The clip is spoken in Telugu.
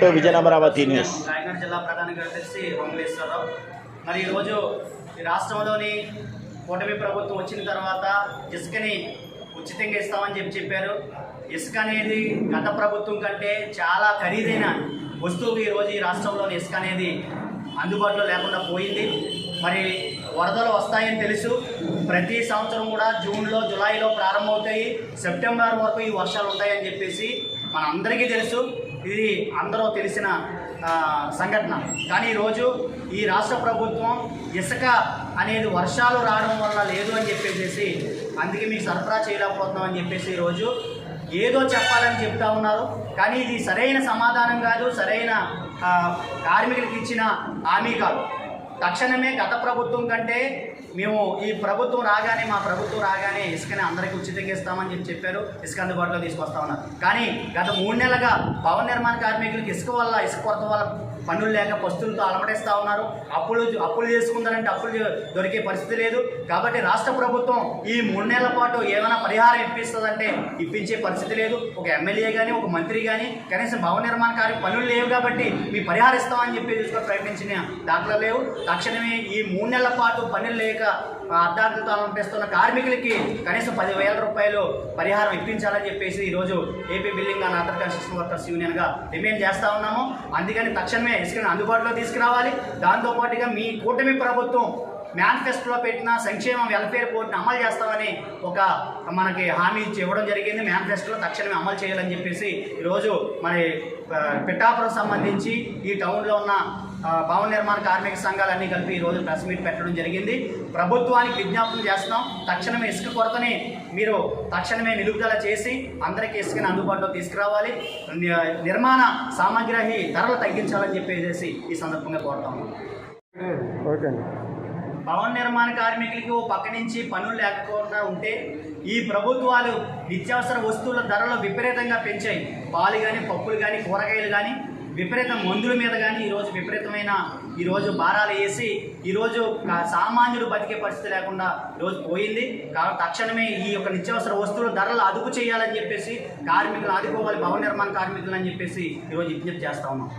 To విజయనగరావతి news. రాయగఢ జిల్లా ప్రధాన కార్యదర్శి మంగళేశ్వరరావు మరి ఈరోజు ఈ రాష్ట్రంలోని కూటమి ప్రభుత్వం వచ్చిన తర్వాత ఇసుకని ఉచితంగా ఇస్తామని చెప్పి చెప్పారు. ఇసుక అనేది గత ప్రభుత్వం కంటే చాలా ఖరీదైన వస్తువు ఈరోజు ఈ రాష్ట్రంలోని ఇసుక అనేది అందుబాటులో లేకుండా పోయింది. మరి వరదలు వస్తాయని తెలుసు. ప్రతి సంవత్సరం కూడా జూన్లో జూలైలో ప్రారంభమవుతాయి. సెప్టెంబర్ వరకు ఈ వర్షాలు ఉంటాయని చెప్పేసి మన అందరికీ తెలుసు. ఇది అందరూ తెలిసిన సంఘటన. కానీ ఈరోజు ఈ రాష్ట్ర ప్రభుత్వం ఇసుక అనేది వర్షాలు రావడం వల్ల లేదు అని చెప్పేసి అందుకే మీకు సరఫరా చేయలేకపోతున్నాం అని చెప్పేసి ఈరోజు ఏదో చెప్పాలని చెప్తా ఉన్నారు. కానీ ఇది సరైన సమాధానం కాదు సరైన కార్మికులకు ఇచ్చిన హామీ కాదు. తక్షణమే గత ప్రభుత్వం కంటే మేము ఈ ప్రభుత్వం రాగానే మా ప్రభుత్వం రాగానే ఇసుకని అందరికీ ఉచితంగా ఇస్తామని చెప్పి చెప్పారు. ఇసుక అందుబాటులో తీసుకొస్తా ఉన్నారు. కానీ గత మూడు నెలలుగా భవన నిర్మాణ కార్మికులకు ఇసుక వల్ల ఇసుక కొరత వల్ల పనులు లేక పస్తులతో అలమటేస్తూ ఉన్నారు. అప్పులు అప్పులు చేసుకుందారంటే అప్పులు దొరికే పరిస్థితి లేదు. కాబట్టి రాష్ట్ర ప్రభుత్వం ఈ మూడు నెలల పాటు ఏమైనా పరిహారం ఇప్పిస్తుందంటే ఇప్పించే పరిస్థితి లేదు. ఒక ఎమ్మెల్యే కానీ ఒక మంత్రి కానీ కనీసం భవన నిర్మాణ కార్య పనులు లేవు కాబట్టి మీ పరిహారం ఇస్తామని చెప్పి చూసుకొని ప్రకటించిన దాంట్లో లేవు. తక్షణమే ఈ మూడు నెలల పాటు పనులు లేక అర్ధార్థతో అనిపిస్తున్న కార్మికులకి కనీసం పదివేల రూపాయలు పరిహారం ఇప్పించాలని చెప్పేసి ఈరోజు AP building and other construction workers యూనియన్గా demand చేస్తూ ఉన్నాము. అందుకని తక్షణమే ఇసుకను అందుబాటులో తీసుకురావాలి. దాంతోపాటుగా మీ కూటమి ప్రభుత్వం మేనిఫెస్టోలో పెట్టిన సంక్షేమ వెల్ఫేర్ బోర్డుని అమలు చేస్తామని ఒక మనకి హామీ ఇచ్చి ఇవ్వడం జరిగింది. మేనిఫెస్టోలో తక్షణమే అమలు చేయాలని చెప్పేసి ఈరోజు మరి పిఠాపురం సంబంధించి ఈ టౌన్లో ఉన్న భవన నిర్మాణ కార్మిక సంఘాలన్నీ కలిపి ఈరోజు ప్రెస్ మీట్ పెట్టడం జరిగింది. ప్రభుత్వానికి విజ్ఞాపన చేస్తున్నాం. తక్షణమే ఇసుక కొరతని మీరు తక్షణమే నిలుపుదల చేసి అందరికీ ఇసుకని అందుబాటులో తీసుకురావాలి. నిర్మాణ సామగ్రి ధరలు తగ్గించాలని చెప్పేసి ఈ సందర్భంగా కోరుతాము ఓకే భవన నిర్మాణ కార్మికులకు పక్క నుంచి పనులు లేకపోకుండా ఉంటే ఈ ప్రభుత్వాలు నిత్యావసర వస్తువుల ధరలు విపరీతంగా పెంచాయి. పాలు కానీ పప్పులు కానీ కూరగాయలు కానీ విపరీత మందుల మీద కానీ ఈరోజు విపరీతమైన ఈరోజు భారాలు వేసి ఈరోజు సామాన్యుడు బతికే పరిస్థితి లేకుండా ఈరోజు పోయింది. కాబట్టి తక్షణమే ఈ యొక్క నిత్యావసర వస్తువుల ధరలు అదుపు చేయాలని చెప్పేసి కార్మికులు ఆదుకోవాలి భవన నిర్మాణ కార్మికులు అని చెప్పేసి ఈరోజు విజ్ఞప్తి చేస్తా ఉన్నాం.